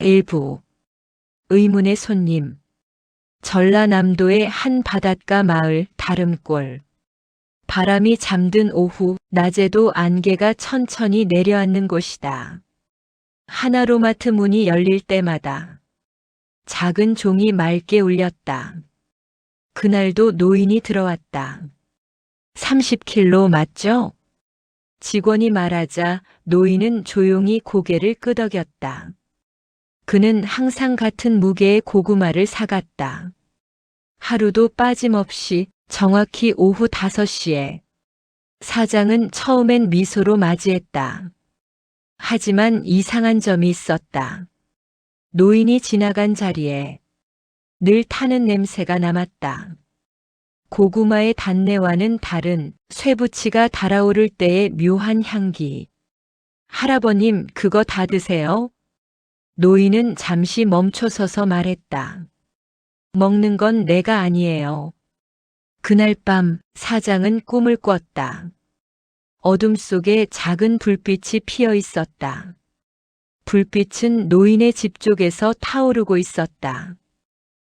일부 의문의 손님 전라남도의 한 바닷가 마을 다름골 바람이 잠든 오후 낮에도 안개가 천천히 내려앉는 곳이다. 하나로마트 문이 열릴 때마다 작은 종이 맑게 울렸다. 그날도 노인이 들어왔다. 30킬로 맞죠? 직원이 말하자 노인은 조용히 고개를 끄덕였다. 그는 항상 같은 무게의 고구마를 사갔다. 하루도 빠짐없이 정확히 오후 5시에 사장은 처음엔 미소로 맞이했다. 하지만 이상한 점이 있었다. 노인이 지나간 자리에 늘 타는 냄새가 남았다. 고구마의 단내와는 다른 쇠부치가 달아오를 때의 묘한 향기. 할아버님, 그거 다 드세요? 노인은 잠시 멈춰서서 말했다. 먹는 건 내가 아니에요. 그날 밤 사장은 꿈을 꿨다. 어둠 속에 작은 불빛이 피어 있었다. 불빛은 노인의 집 쪽에서 타오르고 있었다.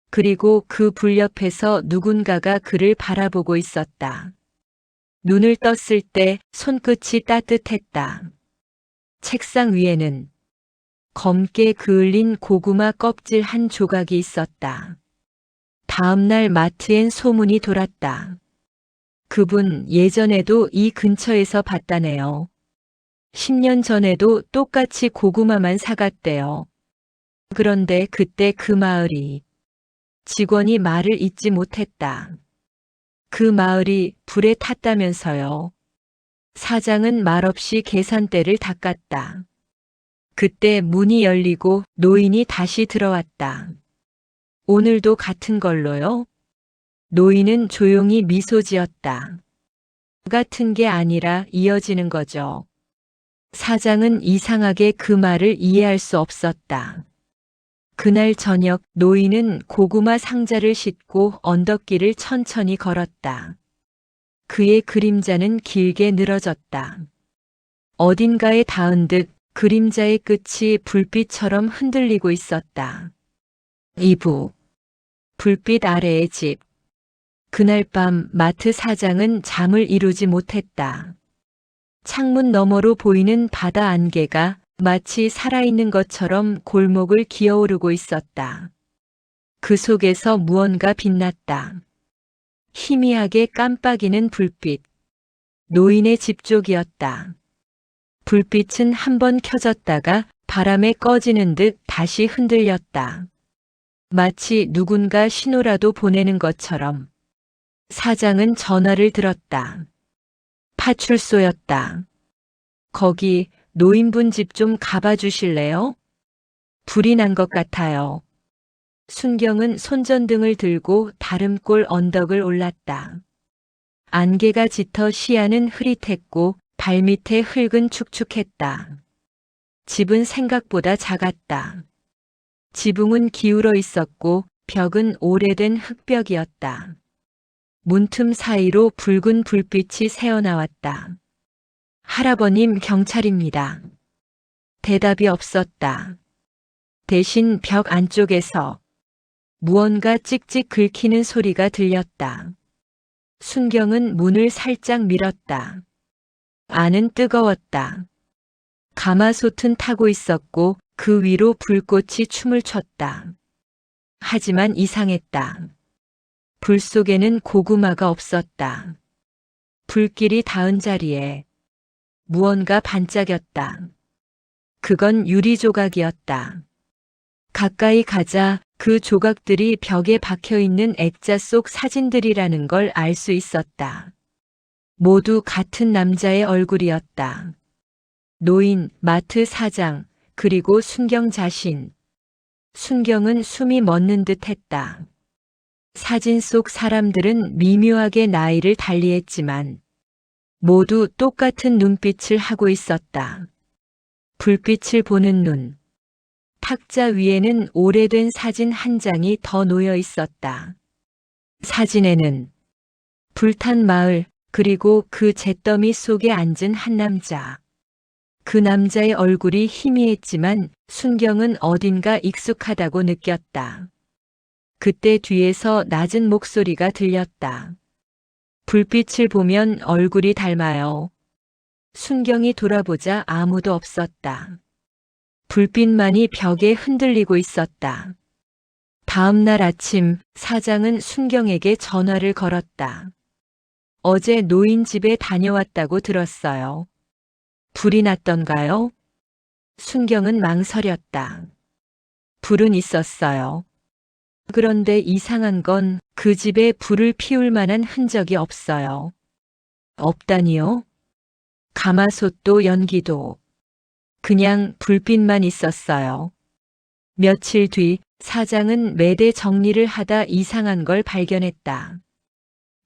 그리고 그 불 옆에서 누군가가 그를 바라보고 있었다. 눈을 떴을 때 손끝이 따뜻했다. 책상 위에는 검게 그을린 고구마 껍질 한 조각이 있었다. 다음날 마트엔 소문이 돌았다. 그분 예전에도 이 근처에서 봤다네요. 10년 전에도 똑같이 고구마만 사갔대요. 그런데 그때 그 마을이 직원이 말을 잇지 못했다. 그 마을이 불에 탔다면서요. 사장은 말없이 계산대를 닦았다. 그때 문이 열리고 노인이 다시 들어왔다. 오늘도 같은 걸로요? 노인은 조용히 미소 지었다. 같은 게 아니라 이어지는 거죠. 사장은 이상하게 그 말을 이해할 수 없었다. 그날 저녁 노인은 고구마 상자를 싣고 언덕길을 천천히 걸었다. 그의 그림자는 길게 늘어졌다. 어딘가에 닿은 듯 그림자의 끝이 불빛처럼 흔들리고 있었다. 2부 불빛 아래의 집 그날 밤 마트 사장은 잠을 이루지 못했다. 창문 너머로 보이는 바다 안개가 마치 살아있는 것처럼 골목을 기어오르고 있었다. 그 속에서 무언가 빛났다. 희미하게 깜빡이는 불빛. 노인의 집 쪽이었다. 불빛은 한번 켜졌다가 바람에 꺼지는 듯 다시 흔들렸다. 마치 누군가 신호라도 보내는 것처럼. 사장은 전화를 들었다. 파출소였다. 거기 노인분 집 좀 가봐 주실래요? 불이 난 것 같아요. 순경은 손전등을 들고 다름골 언덕을 올랐다. 안개가 짙어 시야는 흐릿했고 발밑에 흙은 축축했다. 집은 생각보다 작았다. 지붕은 기울어 있었고 벽은 오래된 흙벽이었다. 문틈 사이로 붉은 불빛이 새어나왔다. 할아버님 경찰입니다. 대답이 없었다. 대신 벽 안쪽에서 무언가 찍찍 긁히는 소리가 들렸다. 순경은 문을 살짝 밀었다. 안은 뜨거웠다. 가마솥은 타고 있었고 그 위로 불꽃이 춤을 췄다. 하지만 이상했다. 불 속에는 고구마가 없었다. 불길이 닿은 자리에 무언가 반짝였다. 그건 유리 조각이었다. 가까이 가자 그 조각들이 벽에 박혀 있는 액자 속 사진들이라는 걸 알 수 있었다. 모두 같은 남자의 얼굴이었다. 노인, 마트 사장, 그리고 순경 자신. 순경은 숨이 멎는 듯 했다. 사진 속 사람들은 미묘하게 나이를 달리했지만 모두 똑같은 눈빛을 하고 있었다. 불빛을 보는 눈. 탁자 위에는 오래된 사진 한 장이 더 놓여 있었다. 사진에는 불탄 마을, 그리고 그 잿더미 속에 앉은 한 남자. 그 남자의 얼굴이 희미했지만 순경은 어딘가 익숙하다고 느꼈다. 그때 뒤에서 낮은 목소리가 들렸다. 불빛을 보면 얼굴이 닮아요. 순경이 돌아보자 아무도 없었다. 불빛만이 벽에 흔들리고 있었다. 다음 날 아침 사장은 순경에게 전화를 걸었다. 어제 노인 집에 다녀왔다고 들었어요. 불이 났던가요? 순경은 망설였다. 불은 있었어요. 그런데 이상한 건 그 집에 불을 피울 만한 흔적이 없어요. 없다니요? 가마솥도 연기도. 그냥 불빛만 있었어요. 며칠 뒤 사장은 매대 정리를 하다 이상한 걸 발견했다.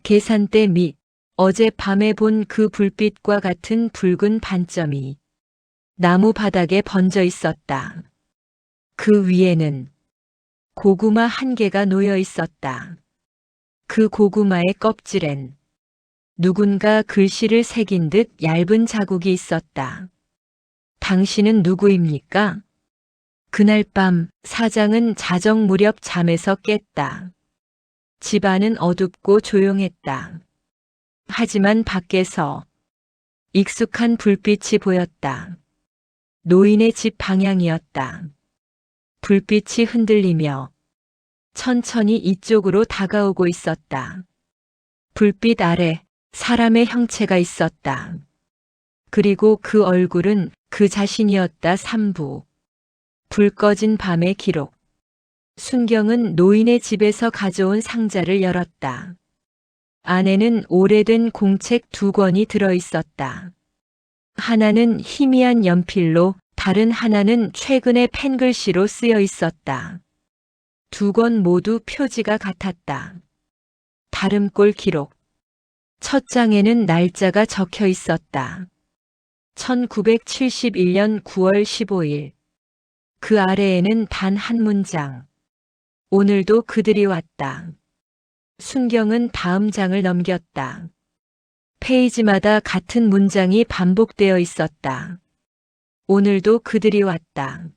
계산대 밑 어제 밤에 본 그 불빛과 같은 붉은 반점이 나무 바닥에 번져 있었다. 그 위에는 고구마 한 개가 놓여 있었다. 그 고구마의 껍질엔 누군가 글씨를 새긴 듯 얇은 자국이 있었다. 당신은 누구입니까? 그날 밤 사장은 자정 무렵 잠에서 깼다. 집안은 어둡고 조용했다. 하지만 밖에서 익숙한 불빛이 보였다. 노인의 집 방향이었다. 불빛이 흔들리며 천천히 이쪽으로 다가오고 있었다. 불빛 아래 사람의 형체가 있었다. 그리고 그 얼굴은 그 자신이었다 삼부. 불 꺼진 밤의 기록. 순경은 노인의 집에서 가져온 상자를 열었다. 안에는 오래된 공책 두 권이 들어 있었다. 하나는 희미한 연필로 다른 하나는 최근의 펜글씨로 쓰여 있었다. 두 권 모두 표지가 같았다. 다름꼴 기록. 첫 장에는 날짜가 적혀 있었다. 1971년 9월 15일. 그 아래에는 단 한 문장. 오늘도 그들이 왔다. 순경은 다음 장을 넘겼다. 페이지마다 같은 문장이 반복되어 있었다. 오늘도 그들이 왔다.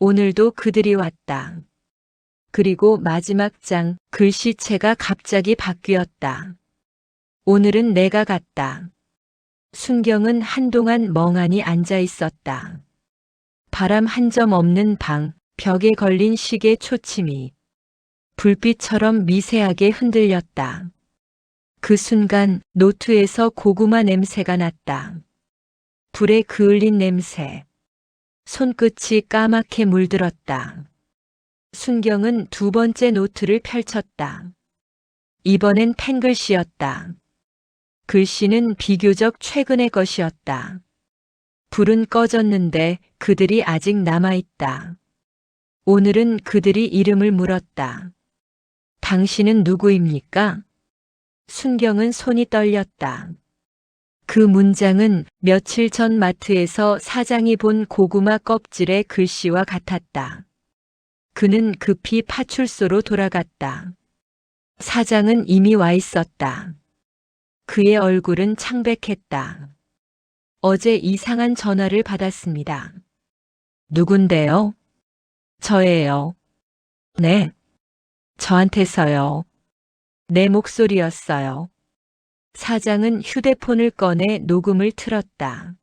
오늘도 그들이 왔다. 그리고 마지막 장 글씨체가 갑자기 바뀌었다. 오늘은 내가 갔다. 순경은 한동안 멍하니 앉아 있었다. 바람 한 점 없는 방, 벽에 걸린 시계 초침이 불빛처럼 미세하게 흔들렸다. 그 순간 노트에서 고구마 냄새가 났다. 불에 그을린 냄새. 손끝이 까맣게 물들었다. 순경은 두 번째 노트를 펼쳤다. 이번엔 펜글씨였다. 글씨는 비교적 최근의 것이었다. 불은 꺼졌는데 그들이 아직 남아있다. 오늘은 그들이 이름을 물었다. 당신은 누구입니까? 순경은 손이 떨렸다. 그 문장은 며칠 전 마트에서 사장이 본 고구마 껍질의 글씨와 같았다. 그는 급히 파출소로 돌아갔다. 사장은 이미 와 있었다. 그의 얼굴은 창백했다. 어제 이상한 전화를 받았습니다. 누군데요? 저예요. 네. 저한테서요. 내 목소리였어요. 사장은 휴대폰을 꺼내 녹음을 틀었다.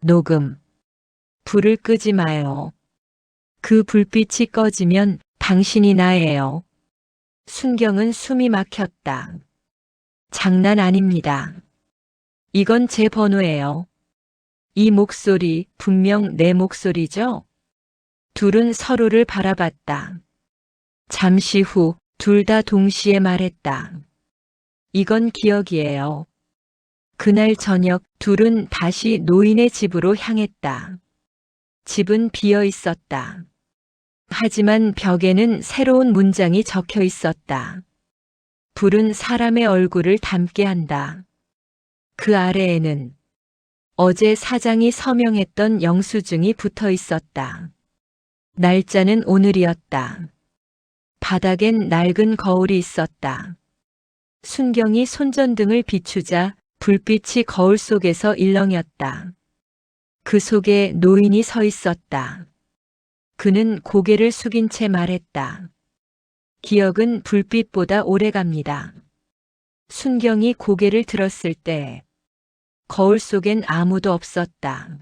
녹음. 불을 끄지 마요. 그 불빛이 꺼지면 당신이 나예요. 순경은 숨이 막혔다. 장난 아닙니다. 이건 제 번호예요. 이 목소리 분명 내 목소리죠? 둘은 서로를 바라봤다. 잠시 후 둘 다 동시에 말했다. 이건 기억이에요. 그날 저녁 둘은 다시 노인의 집으로 향했다. 집은 비어 있었다. 하지만 벽에는 새로운 문장이 적혀 있었다. 불은 사람의 얼굴을 담게 한다. 그 아래에는 어제 사장이 서명했던 영수증이 붙어 있었다. 날짜는 오늘이었다. 바닥엔 낡은 거울이 있었다. 순경이 손전등을 비추자 불빛이 거울 속에서 일렁였다. 그 속에 노인이 서 있었다. 그는 고개를 숙인 채 말했다. 기억은 불빛보다 오래 갑니다. 순경이 고개를 들었을 때 거울 속엔 아무도 없었다.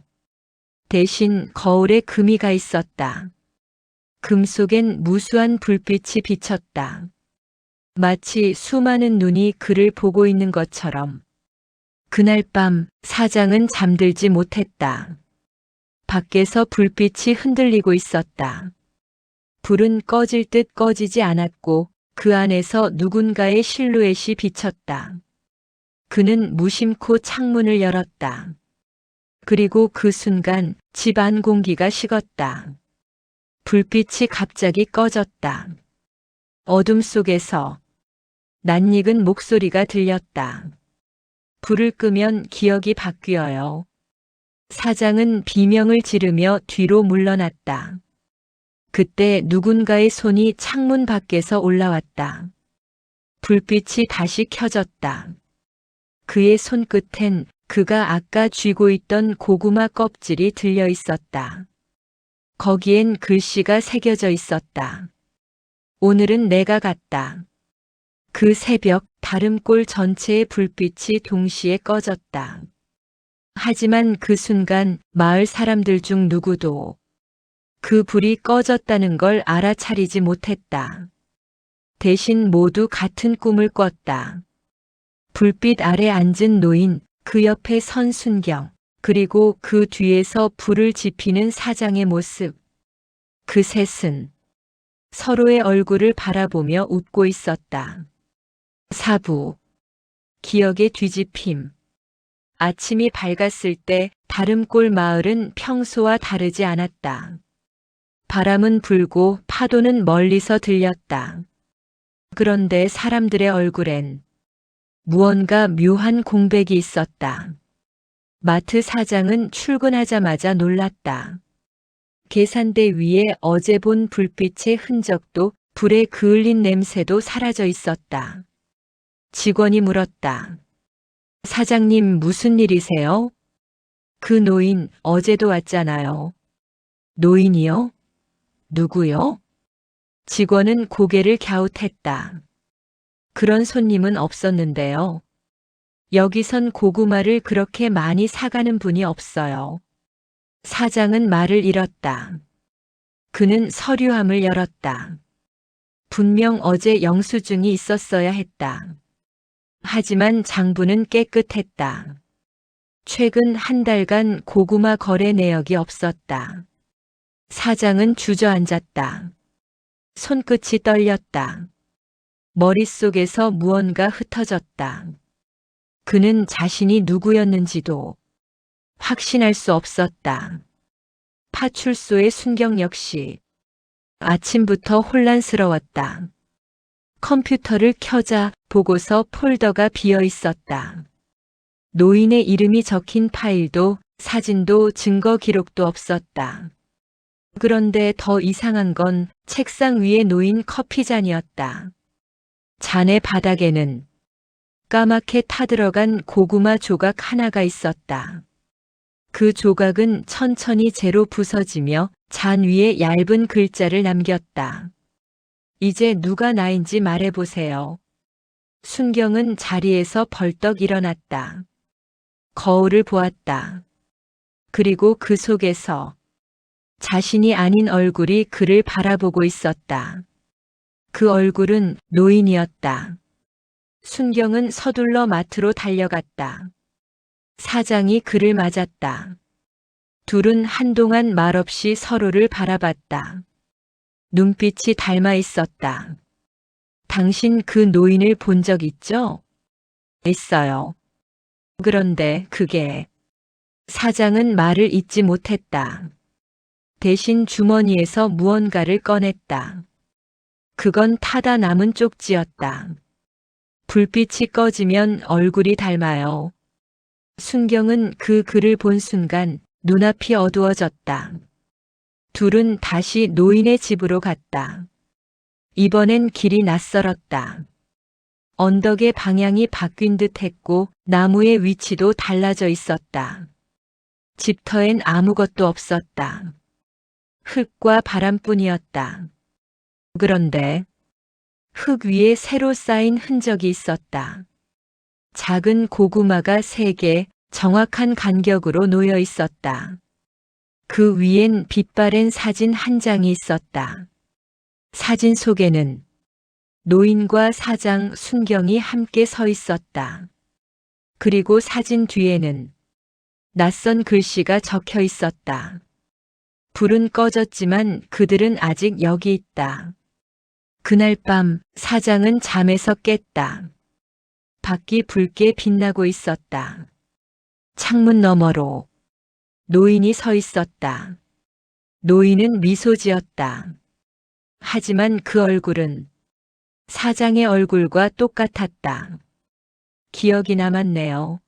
대신 거울에 금이 가 있었다. 금 속엔 무수한 불빛이 비쳤다. 마치 수많은 눈이 그를 보고 있는 것처럼. 그날 밤 사장은 잠들지 못했다. 밖에서 불빛이 흔들리고 있었다. 불은 꺼질 듯 꺼지지 않았고 그 안에서 누군가의 실루엣이 비쳤다. 그는 무심코 창문을 열었다. 그리고 그 순간 집안 공기가 식었다. 불빛이 갑자기 꺼졌다. 어둠 속에서 낯익은 목소리가 들렸다. 불을 끄면 기억이 바뀌어요. 사장은 비명을 지르며 뒤로 물러났다. 그때 누군가의 손이 창문 밖에서 올라왔다. 불빛이 다시 켜졌다. 그의 손끝엔 그가 아까 쥐고 있던 고구마 껍질이 들려 있었다. 거기엔 글씨가 새겨져 있었다. 오늘은 내가 갔다. 그 새벽 다름골 전체의 불빛이 동시에 꺼졌다. 하지만 그 순간 마을 사람들 중 누구도 그 불이 꺼졌다는 걸 알아차리지 못했다. 대신 모두 같은 꿈을 꿨다. 불빛 아래 앉은 노인, 그 옆에 선 순경, 그리고 그 뒤에서 불을 지피는 사장의 모습. 그 셋은 서로의 얼굴을 바라보며 웃고 있었다. 사부. 기억의 뒤집힘. 아침이 밝았을 때 다름골 마을은 평소와 다르지 않았다. 바람은 불고 파도는 멀리서 들렸다. 그런데 사람들의 얼굴엔 무언가 묘한 공백이 있었다. 마트 사장은 출근하자마자 놀랐다. 계산대 위에 어제 본 불빛의 흔적도 불에 그을린 냄새도 사라져 있었다. 직원이 물었다. 사장님 무슨 일이세요? 그 노인 어제도 왔잖아요. 노인이요? 누구요? 직원은 고개를 갸웃했다. 그런 손님은 없었는데요. 여기선 고구마를 그렇게 많이 사가는 분이 없어요. 사장은 말을 잃었다. 그는 서류함을 열었다. 분명 어제 영수증이 있었어야 했다. 하지만 장부는 깨끗했다. 최근 한 달간 고구마 거래 내역이 없었다. 사장은 주저앉았다. 손끝이 떨렸다. 머릿속에서 무언가 흩어졌다. 그는 자신이 누구였는지도 확신할 수 없었다. 파출소의 순경 역시 아침부터 혼란스러웠다. 컴퓨터를 켜자 보고서 폴더가 비어 있었다. 노인의 이름이 적힌 파일도 사진도 증거 기록도 없었다. 그런데 더 이상한 건 책상 위에 놓인 커피잔이었다. 잔의 바닥에는 까맣게 타들어간 고구마 조각 하나가 있었다. 그 조각은 천천히 재로 부서지며 잔 위에 얇은 글자를 남겼다. 이제 누가 나인지 말해보세요. 순경은 자리에서 벌떡 일어났다. 거울을 보았다. 그리고 그 속에서 자신이 아닌 얼굴이 그를 바라보고 있었다. 그 얼굴은 노인이었다. 순경은 서둘러 마트로 달려갔다. 사장이 그를 맞았다. 둘은 한동안 말없이 서로를 바라봤다. 눈빛이 닮아 있었다. 당신 그 노인을 본 적 있죠? 있어요. 그런데 그게 사장은 말을 잇지 못했다. 대신 주머니에서 무언가를 꺼냈다. 그건 타다 남은 쪽지였다. 불빛이 꺼지면 얼굴이 닮아요. 순경은 그 글을 본 순간 눈앞이 어두워졌다. 둘은 다시 노인의 집으로 갔다. 이번엔 길이 낯설었다. 언덕의 방향이 바뀐 듯 했고 나무의 위치도 달라져 있었다. 집터엔 아무것도 없었다. 흙과 바람뿐이었다. 그런데 흙 위에 새로 쌓인 흔적이 있었다. 작은 고구마가 세 개 정확한 간격으로 놓여 있었다. 그 위엔 빛바랜 사진 한 장이 있었다. 사진 속에는 노인과 사장 순경이 함께 서 있었다. 그리고 사진 뒤에는 낯선 글씨가 적혀 있었다. 불은 꺼졌지만 그들은 아직 여기 있다. 그날 밤 사장은 잠에서 깼다. 밖이 붉게 빛나고 있었다. 창문 너머로 노인이 서 있었다. 노인은 미소 지었다. 하지만 그 얼굴은 사장의 얼굴과 똑같았다. 기억이 남았네요.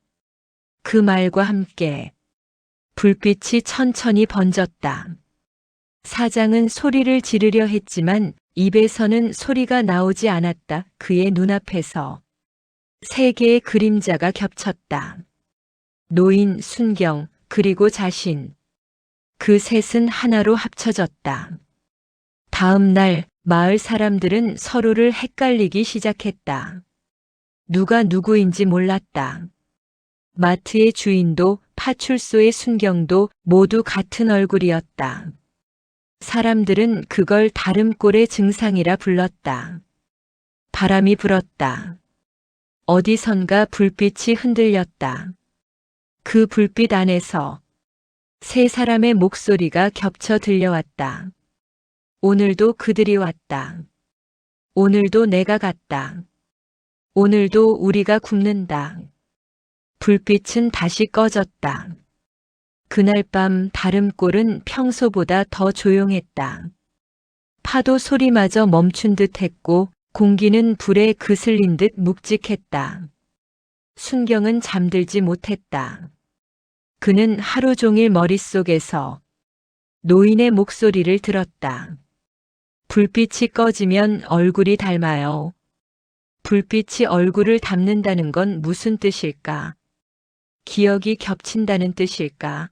그 말과 함께 불빛이 천천히 번졌다. 사장은 소리를 지르려 했지만 입에서는 소리가 나오지 않았다. 그의 눈앞에서 세 개의 그림자가 겹쳤다. 노인, 순경, 그리고 자신. 그 셋은 하나로 합쳐졌다. 다음 날 마을 사람들은 서로를 헷갈리기 시작했다. 누가 누구인지 몰랐다. 마트의 주인도 파출소의 순경도 모두 같은 얼굴이었다. 사람들은 그걸 다름꼴의 증상이라 불렀다. 바람이 불었다. 어디선가 불빛이 흔들렸다. 그 불빛 안에서 세 사람의 목소리가 겹쳐 들려왔다. 오늘도 그들이 왔다. 오늘도 내가 갔다. 오늘도 우리가 굽는다. 불빛은 다시 꺼졌다. 그날 밤 다름골은 평소보다 더 조용했다. 파도 소리마저 멈춘 듯 했고 공기는 불에 그슬린 듯 묵직했다. 순경은 잠들지 못했다. 그는 하루 종일 머릿속에서 노인의 목소리를 들었다. 불빛이 꺼지면 얼굴이 닮아요. 불빛이 얼굴을 닮는다는 건 무슨 뜻일까? 기억이 겹친다는 뜻일까?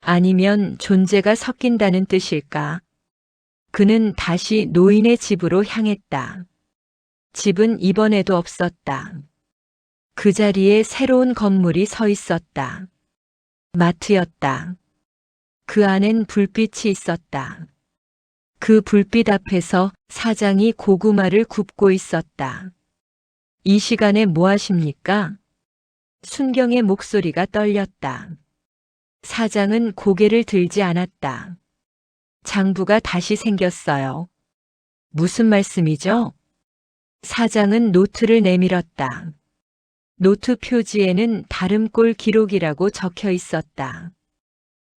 아니면 존재가 섞인다는 뜻일까? 그는 다시 노인의 집으로 향했다. 집은 이번에도 없었다. 그 자리에 새로운 건물이 서 있었다. 마트였다. 그 안엔 불빛이 있었다. 그 불빛 앞에서 사장이 고구마를 굽고 있었다. 이 시간에 뭐 하십니까? 순경의 목소리가 떨렸다. 사장은 고개를 들지 않았다. 장부가 다시 생겼어요. 무슨 말씀이죠? 사장은 노트를 내밀었다. 노트 표지에는 다름꼴 기록이라고 적혀 있었다.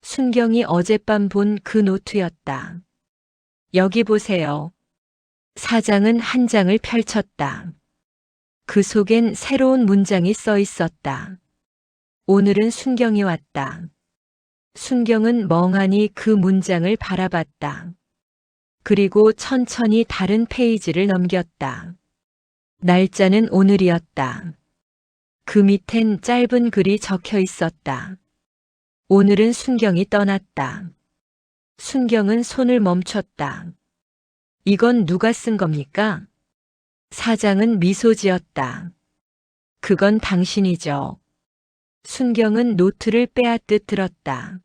순경이 어젯밤 본 그 노트였다. 여기 보세요. 사장은 한 장을 펼쳤다. 그 속엔 새로운 문장이 써 있었다. 오늘은 순경이 왔다. 순경은 멍하니 그 문장을 바라봤다. 그리고 천천히 다른 페이지를 넘겼다. 날짜는 오늘이었다. 그 밑엔 짧은 글이 적혀 있었다. 오늘은 순경이 떠났다. 순경은 손을 멈췄다. 이건 누가 쓴 겁니까? 사장은 미소 지었다. 그건 당신이죠. 순경은 노트를 빼앗듯 들었다.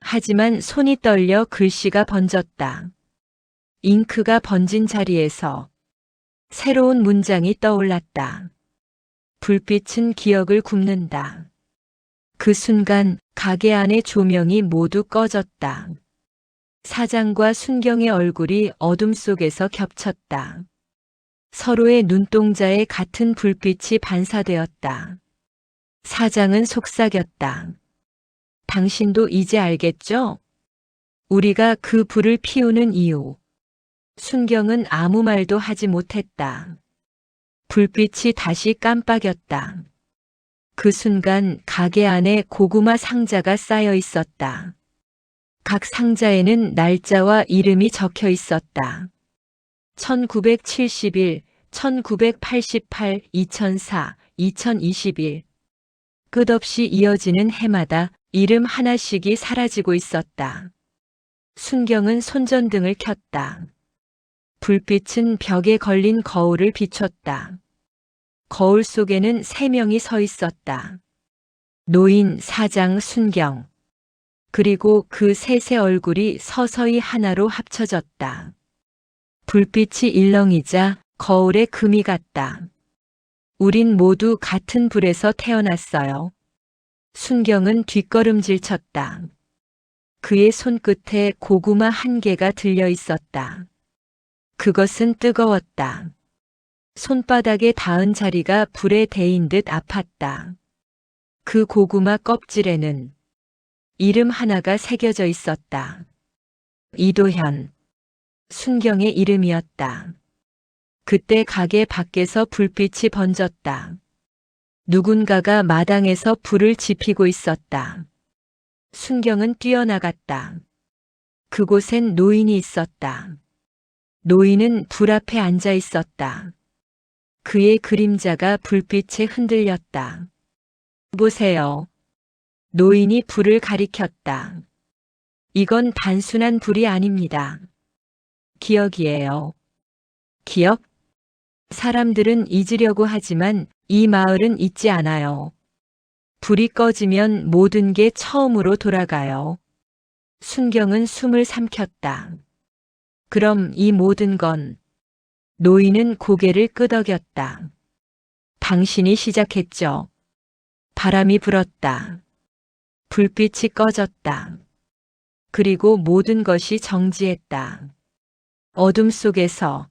하지만 손이 떨려 글씨가 번졌다. 잉크가 번진 자리에서 새로운 문장이 떠올랐다. 불빛은 기억을 굽는다. 그 순간 가게 안의 조명이 모두 꺼졌다. 사장과 순경의 얼굴이 어둠 속에서 겹쳤다. 서로의 눈동자에 같은 불빛이 반사되었다. 사장은 속삭였다. 당신도 이제 알겠죠? 우리가 그 불을 피우는 이유. 순경은 아무 말도 하지 못했다. 불빛이 다시 깜빡였다. 그 순간 가게 안에 고구마 상자가 쌓여 있었다. 각 상자에는 날짜와 이름이 적혀 있었다. 1971, 1988, 2004, 2021. 끝없이 이어지는 해마다 이름 하나씩이 사라지고 있었다. 순경은 손전등을 켰다. 불빛은 벽에 걸린 거울을 비췄다. 거울 속에는 세 명이 서 있었다. 노인, 사장, 순경. 그리고 그 셋의 얼굴이 서서히 하나로 합쳐졌다. 불빛이 일렁이자 거울에 금이 갔다. 우린 모두 같은 불에서 태어났어요. 순경은 뒷걸음질 쳤다. 그의 손끝에 고구마 한 개가 들려 있었다. 그것은 뜨거웠다. 손바닥에 닿은 자리가 불에 데인 듯 아팠다. 그 고구마 껍질에는 이름 하나가 새겨져 있었다. 이도현. 순경의 이름이었다. 그때 가게 밖에서 불빛이 번졌다. 누군가가 마당에서 불을 지피고 있었다. 순경은 뛰어나갔다. 그곳엔 노인이 있었다. 노인은 불 앞에 앉아 있었다. 그의 그림자가 불빛에 흔들렸다. 보세요. 노인이 불을 가리켰다. 이건 단순한 불이 아닙니다. 기억이에요. 기억? 사람들은 잊으려고 하지만 이 마을은 잊지 않아요. 불이 꺼지면 모든 게 처음으로 돌아가요. 순경은 숨을 삼켰다. 그럼 이 모든 건 노인은 고개를 끄덕였다. 당신이 시작했죠. 바람이 불었다. 불빛이 꺼졌다. 그리고 모든 것이 정지했다. 어둠 속에서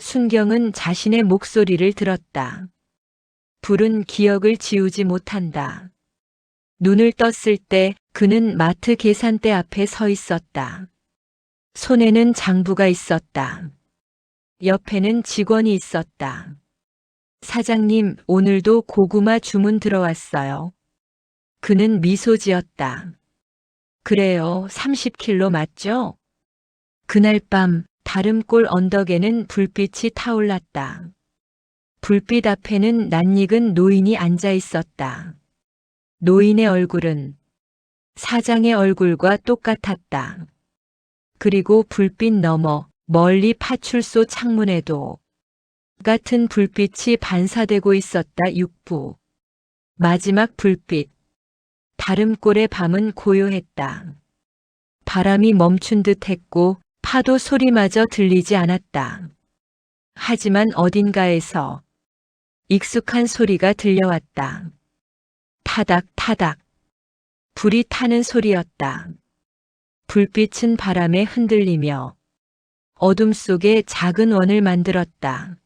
순경은 자신의 목소리를 들었다. 불은 기억을 지우지 못한다. 눈을 떴을 때 그는 마트 계산대 앞에 서 있었다. 손에는 장부가 있었다. 옆에는 직원이 있었다. 사장님, 오늘도 고구마 주문 들어왔어요. 그는 미소 지었다. 그래요, 30킬로 맞죠? 그날 밤 다름골 언덕에는 불빛이 타올랐다. 불빛 앞에는 낯익은 노인이 앉아 있었다. 노인의 얼굴은 사장의 얼굴과 똑같았다. 그리고 불빛 너머 멀리 파출소 창문에도 같은 불빛이 반사되고 있었다 육부. 마지막 불빛. 다름골의 밤은 고요했다. 바람이 멈춘 듯 했고 파도 소리마저 들리지 않았다. 하지만 어딘가에서 익숙한 소리가 들려왔다. 타닥 타닥. 불이 타는 소리였다. 불빛은 바람에 흔들리며 어둠 속에 작은 원을 만들었다.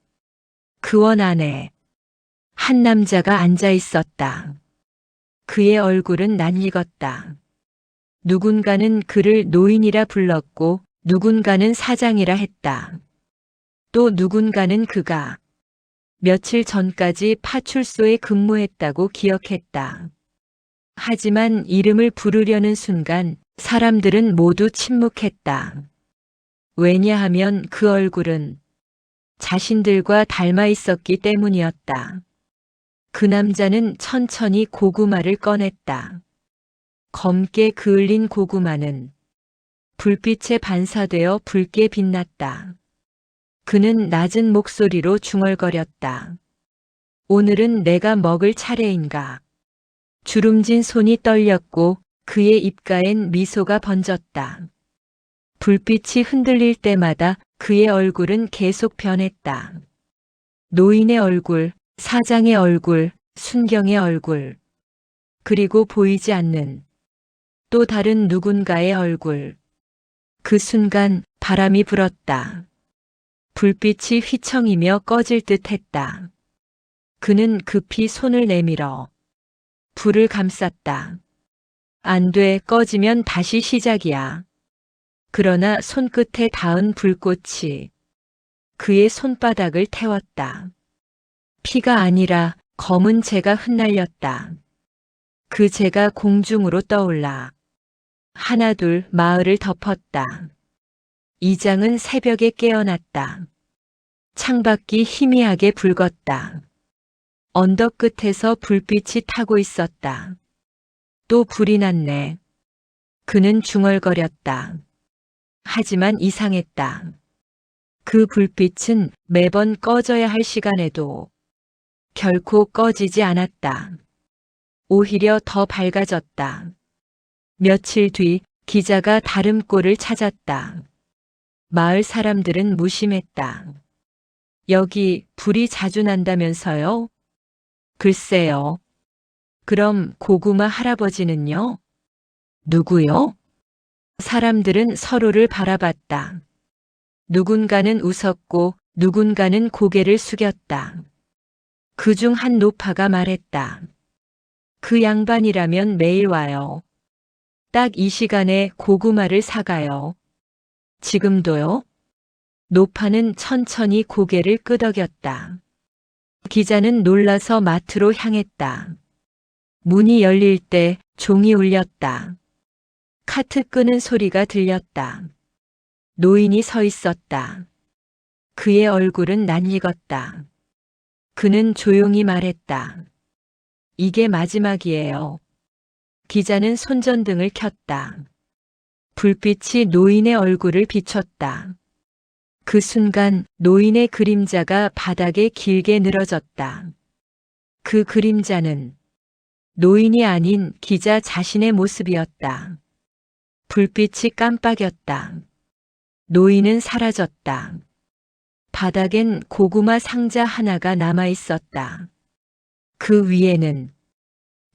그 원 안에 한 남자가 앉아 있었다. 그의 얼굴은 낯익었다. 누군가는 그를 노인이라 불렀고 누군가는 사장이라 했다. 또 누군가는 그가 며칠 전까지 파출소에 근무했다고 기억했다. 하지만 이름을 부르려는 순간 사람들은 모두 침묵했다. 왜냐하면 그 얼굴은 자신들과 닮아 있었기 때문이었다. 그 남자는 천천히 고구마를 꺼냈다. 검게 그을린 고구마는 불빛에 반사되어 붉게 빛났다. 그는 낮은 목소리로 중얼거렸다. 오늘은 내가 먹을 차례인가. 주름진 손이 떨렸고 그의 입가엔 미소가 번졌다. 불빛이 흔들릴 때마다 그의 얼굴은 계속 변했다. 노인의 얼굴, 사장의 얼굴, 순경의 얼굴, 그리고 보이지 않는 또 다른 누군가의 얼굴. 그 순간 바람이 불었다. 불빛이 휘청이며 꺼질 듯 했다. 그는 급히 손을 내밀어 불을 감쌌다. 안 돼, 꺼지면 다시 시작이야. 그러나 손끝에 닿은 불꽃이 그의 손바닥을 태웠다. 피가 아니라 검은 재가 흩날렸다. 그 재가 공중으로 떠올라 하나둘 마을을 덮었다. 이장은 새벽에 깨어났다. 창밖이 희미하게 붉었다. 언덕 끝에서 불빛이 타고 있었다. 또 불이 났네. 그는 중얼거렸다. 하지만 이상했다. 그 불빛은 매번 꺼져야 할 시간에도 결코 꺼지지 않았다. 오히려 더 밝아졌다. 며칠 뒤 기자가 다른 꼴을 찾았다. 마을 사람들은 무심했다. 여기 불이 자주 난다면서요? 글쎄요. 그럼 고구마 할아버지는요? 누구요? 사람들은 서로를 바라봤다. 누군가는 웃었고 누군가는 고개를 숙였다. 그 중 한 노파가 말했다. 그 양반이라면 매일 와요. 딱 이 시간에 고구마를 사가요. 지금도요? 노파는 천천히 고개를 끄덕였다. 기자는 놀라서 마트로 향했다. 문이 열릴 때 종이 울렸다. 카트 끄는 소리가 들렸다. 노인이 서 있었다. 그의 얼굴은 낯익었다. 그는 조용히 말했다. 이게 마지막이에요. 기자는 손전등을 켰다. 불빛이 노인의 얼굴을 비췄다. 그 순간 노인의 그림자가 바닥에 길게 늘어졌다. 그 그림자는 노인이 아닌 기자 자신의 모습이었다. 불빛이 깜빡였다. 노인은 사라졌다. 바닥엔 고구마 상자 하나가 남아 있었다. 그 위에는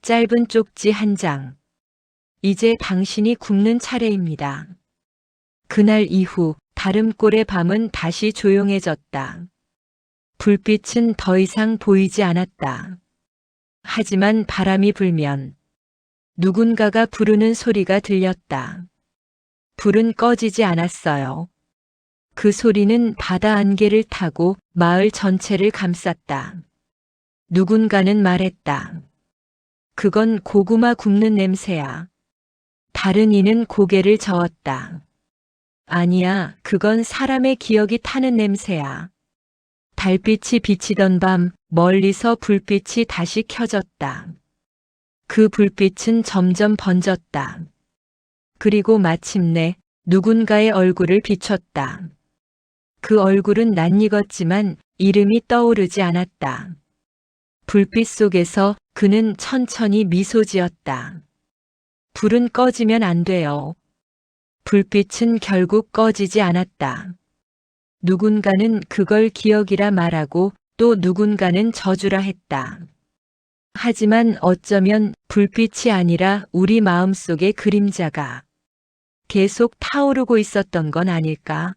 짧은 쪽지 한 장. 이제 당신이 굶는 차례입니다. 그날 이후 다름골의 밤은 다시 조용해졌다. 불빛은 더 이상 보이지 않았다. 하지만 바람이 불면 누군가가 부르는 소리가 들렸다. 불은 꺼지지 않았어요. 그 소리는 바다 안개를 타고 마을 전체를 감쌌다. 누군가는 말했다. 그건 고구마 굽는 냄새야. 다른 이는 고개를 저었다. 아니야, 그건 사람의 기억이 타는 냄새야. 달빛이 비치던 밤 멀리서 불빛이 다시 켜졌다. 그 불빛은 점점 번졌다. 그리고 마침내 누군가의 얼굴을 비췄다. 그 얼굴은 낯익었지만 이름이 떠오르지 않았다. 불빛 속에서 그는 천천히 미소 지었다. 불은 꺼지면 안 돼요. 불빛은 결국 꺼지지 않았다. 누군가는 그걸 기억이라 말하고 또 누군가는 저주라 했다. 하지만 어쩌면 불빛이 아니라 우리 마음 속의 그림자가 계속 타오르고 있었던 건 아닐까?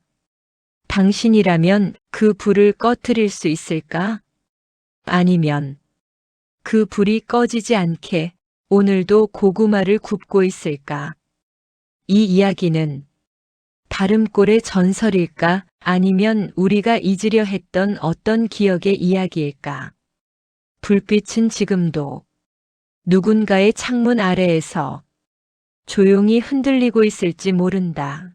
당신이라면 그 불을 꺼트릴 수 있을까? 아니면 그 불이 꺼지지 않게 오늘도 고구마를 굽고 있을까? 이 이야기는 다름골의 전설일까? 아니면 우리가 잊으려 했던 어떤 기억의 이야기일까? 불빛은 지금도 누군가의 창문 아래에서 조용히 흔들리고 있을지 모른다.